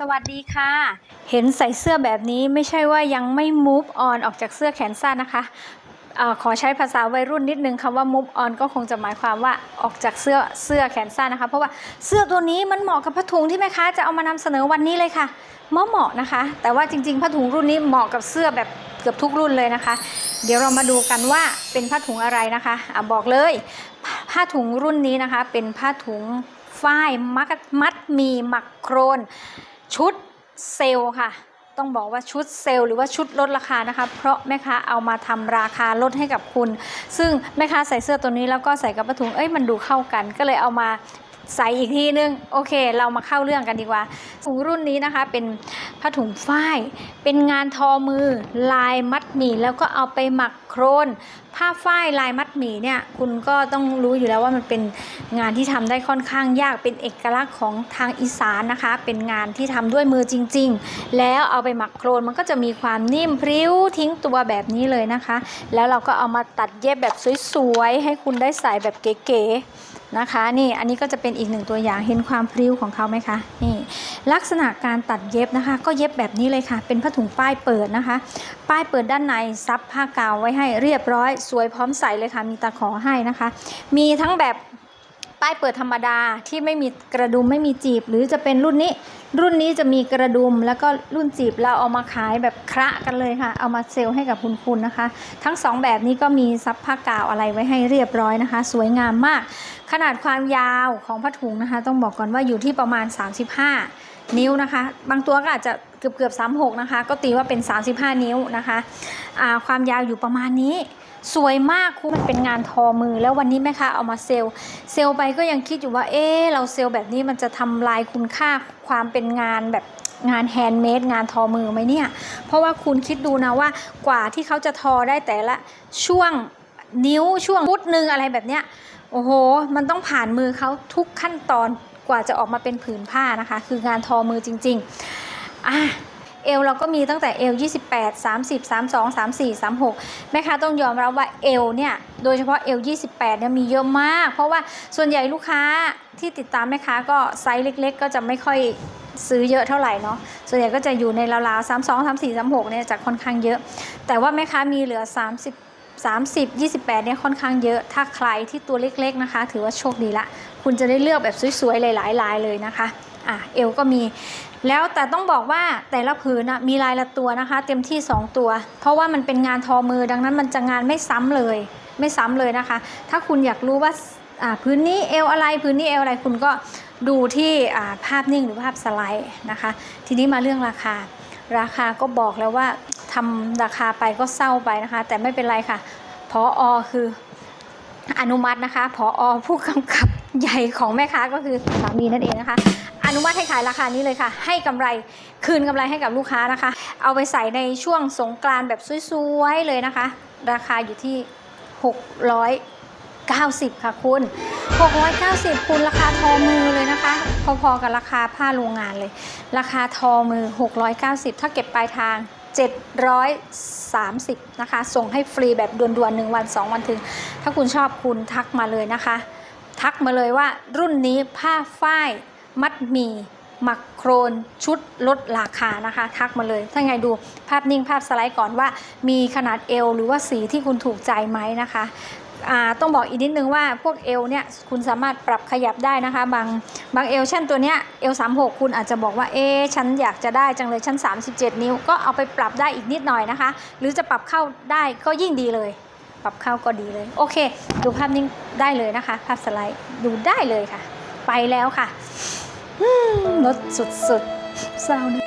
สวัสดีค่ะ เห็นใส่เสื้อแบบนี้ไม่ใช่ว่ายังไม่ move on ออกจากเสื้อแขนสั้นนะคะอขอใช้ภาษาวัยรุ่นนิดนึงคำว่า move on ก็คงจะหมายความว่าออกจากเสื้อเสื้อแขนสั้นนะคะ เพราะว่าเสื้อตัวนี้มันเหมาะกับผ้าถุงที่แม่ค้าจะเอามานำเสนอวันนี้เลยค่ะเหมาะเหมาะนะคะ แต่ว่าจริงๆผ้าถุงรุ่นนี้เหมาะกับเสื้อแบบเกือบทุกรุ่นเลยนะคะ เดี๋ยวเรามาดูกันว่าเป็นผ้าถุงอะไรนะคะอะบอกเลย ผ้าถุงรุ่นนี้นะคะ เป็นผ้าถุงฝ้ายมัดมัดมีหมักโครน ชุดเซลล์ค่ะ ต้องบอกว่าชุดเซลล์หรือว่าชุดลดราคานะคะ เพราะแม่ค้าเอามาทำราคาลดให้กับคุณ ซึ่งแม่ค้าใส่เสื้อตัวนี้แล้วก็ใส่กับผ้าถุงเอ้ยมันดูเข้ากัน ก็เลยเอามา ใส่อีกทีนึง โอเค เรามาเข้าเรื่องกันดีกว่าถุงรุ่นนี้นะคะเป็นผ้าถุงฝ้าย เป็นงานทอมือลายมัดหมี่แล้วก็เอาไปหมักโครนผ้าฝ้ายลายมัดหมี่เนี่ยคุณก็ต้องรู้อยู่แล้วว่ามันเป็นงานที่ทำได้ค่อนข้างยากเป็นเอกลักษณ์ของทางอีสานนะคะ เป็นงานที่ทำด้วยมือจริง ๆ แล้วเอาไปหมักโครนมันก็จะมีความนิ่มพริ้วทิ้งตัวแบบนี้เลยนะคะ แล้วเราก็เอามาตัดเย็บแบบสวยๆให้คุณได้ใส่แบบเก๋ๆ นะคะ นี่อันนี้ก็จะเป็นอีกหนึ่งตัวอย่างเห็นความพริ้วของเขาไหมคะนี่ลักษณะการตัดเย็บนะคะ ก็เย็บแบบนี้เลยค่ะ เป็นผ้าถุงป้ายเปิดนะคะ ป้ายเปิดด้านในซับผ้ากาวไว้ให้เรียบร้อย สวยพร้อมใส่เลยค่ะมีตะขอให้นะคะ มีทั้งแบบ ป้ายเปิดธรรมดาที่ไม่มีกระดุมไม่มีจีบ หรือจะเป็นรุ่นนี้ รุ่นนี้จะมีกระดุมแล้วก็รุ่นจีบเราเอามาขายแบบคระกันเลยค่ะ เอามาเซลล์ให้กับคุณคุณนะคะ ทั้งสองแบบนี้ก็มีซับผ้ากาวอะไรไว้ให้เรียบร้อยนะคะ สวยงามมาก ขนาดความยาวของผ้าถุงนะคะ ต้องบอกก่อนว่าอยู่ที่ประมาณ 35 นิ้วนะคะ บางตัวก็อาจจะเกือบเกือบ36นะคะ ก็ตีว่าเป็น 35 นิ้วนะคะความยาวอยู่ประมาณนี้ สวยมากคุณมันเป็นงานทอมือ แล้ววันนี้แม่ค้าเอามาเซลล์เซลล์ไปก็ยังคิดอยู่ว่า เอ๊เราเซลล์แบบนี้มันจะทำลายคุณค่าความเป็นงานแบบงานแฮนด์เมดงานทอมือไหมเนี่ย เพราะว่าคุณคิดดูนะว่ากว่าที่เขาจะทอได้แต่ละช่วงนิ้วช่วงฟุตหนึ่งอะไรแบบเนี้ยโอ้โห มันต้องผ่านมือเขาทุกขั้นตอนกว่าจะออกมาเป็นผืนผ้านะคะ คืองานทอมือจริง ๆอะ เอวเราก็มีตั้งแต่เอว28 30 32 34 36แม่ค้าต้องยอมรับว่าเอวเนี่ยโดยเฉพาะเอว28เนี่ยมีเยอะมาก เพราะว่าส่วนใหญ่ลูกค้าที่ติดตามแม่ค้าก็ไซส์เล็ก ๆ ก็จะไม่ค่อยซื้อเยอะเท่าไหร่เนาะ ส่วนใหญ่ก็จะอยู่ในราวๆ32 34 36เนี่ยจะค่อนข้างเยอะ แต่ว่าแม่ค้ามีเหลือ 30 30 28เนี่ยค่อนข้างเยอะ ถ้าใครที่ตัวเล็กๆนะคะ ถือว่าโชคดีละ คุณจะได้เลือกแบบสวยๆหลายๆลายเลยนะคะ อะเอวก็มี แล้วแต่ต้องบอกว่าแต่ละผืนนะมีลายละตัวนะคะ เต็มที่ 2 ตัว เพราะว่ามันเป็นงานทอมือดังนั้นมันจะงานไม่ซ้ำเลย ไม่ซ้ำเลยนะคะ ถ้าคุณอยากรู้ว่าพื้นนี้เอวอะไรพื้นนี้เอวอะไรคุณก็ดูที่ภาพนิ่งหรือภาพสไลด์นะคะ ทีนี้มาเรื่องราคา ราคาก็บอกแล้วว่าทำราคาไปก็เศร้าไปนะคะ แต่ไม่เป็นไรค่ะพออคืออนุมัตินะคะ พออผู้กำกับใหญ่ของแม่ค้าก็คือสามีนั่นเองนะคะ อนุมัติให้ขายราคานี้เลยค่ะ ให้กำไรคืนกำไรให้กับลูกค้านะคะ เอาไปใส่ในช่วงสงกรานแบบสวยๆเลยนะคะ ราคาอยู่ที่ 690 ค่ะคุณ 690 คุณราคาทอมือเลยนะคะ พอๆกับราคาผ้าโรงงานเลย ราคาทอมือ 690 ถ้าเก็บปลายทาง730 นะคะ ส่งให้ฟรีแบบด่วนๆ1วัน 2 วันถึง ถ้าคุณชอบคุณทักมาเลยนะคะ ทักมาเลยว่ารุ่นนี้ผ้าฝ้าย มัดหมีหมักโครนชุดลดราคานะคะ ทักมาเลย ถ้าไงดูภาพนิ่งภาพสไลด์ก่อนว่า มีขนาดเอวหรือว่าสีที่คุณถูกใจไหมนะคะต้องบอกอีกนิดนึงว่าพวกเอวเนี่ยคุณสามารถปรับขยับได้นะคะ บางบางเอวเช่นตัวเนี้ยเอว36คุณอาจจะบอกว่าเอ๊ฉันอยากจะได้จังเลยฉัน37 นิ้ว ก็เอาไปปรับได้อีกนิดหน่อยนะคะ หรือจะปรับเข้าได้ก็ยิ่งดีเลย ปรับเข้าก็ดีเลย โอเค ดูภาพนิ่งได้เลยนะคะ ภาพสไลด์ดูได้เลยค่ะ ไปแล้วค่ะ รถสุดๆเศร้านะ